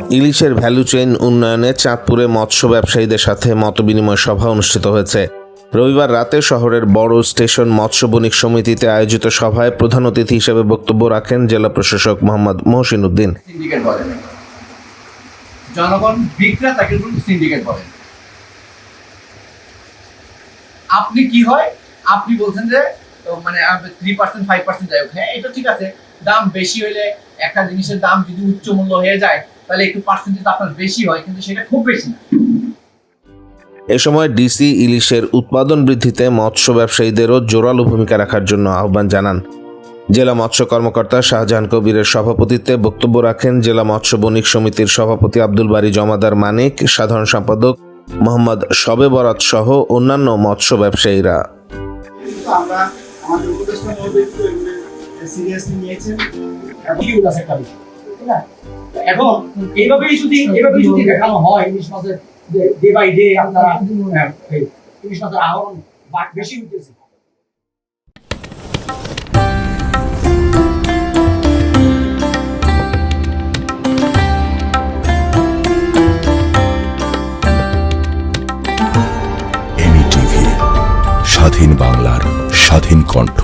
ইলিশের value chain উন্নয়নে চাঁদপুরে মৎস্য ব্যবসায়ীদের সাথে মতবিনিময় সভা অনুষ্ঠিত হয়েছে। রবিবার রাতে শহরের বড় স্টেশন মৎস্য বণিক সমিতিতে আয়োজিত সভায় প্রধান অতিথি হিসেবে বক্তব্য রাখেন জেলা প্রশাসক মোহাম্মদ মহসিন উদ্দিন আপনি কি হয়? আপনি বলছেন যে মানে থ্রি পার্সেন্ট ফাইভ পার্সেন্ট যাই হোক হ্যাঁ এটা ঠিক আছে। দাম বেশি হইলে একটা জিনিসের দাম যদি উচ্চ মূল্য হয়ে যায় তাহলে একটু পার্সেন্টেজ আপনার বেশি হয় কিন্তু সেটা খুব বেশি না। এ সময় ডিসি ইলিশের উৎপাদন বৃদ্ধিতে মৎস্য ব্যবসায়ীদেরও জোরালো ভূমিকা রাখার জন্য আহ্বান জানান। জেলা মৎস্য কর্মকর্তা শাহজাহান কবিরের সভাপতিত্বে বক্তব্য রাখেন জেলা মৎস্য বণিক সমিতির সভাপতি আব্দুল বারী জমাদার মানিক সাধারণ সম্পাদক মোহাম্মদ শবে বরাত সহ অন্যান্য মৎস্য ব্যবসায়ীরা। আমরা আমাদের সিরিয়াসলি নিয়েছেন। এখন এইভাবেই যদি এইভাবেই যদি দেখানো হয় ইলিশ মাছের ডে বাই ডে আপনারা ইলিশ মাছের আহরণ বেশি স্বাধীন বাংলার স্বাধীন কণ্ঠ।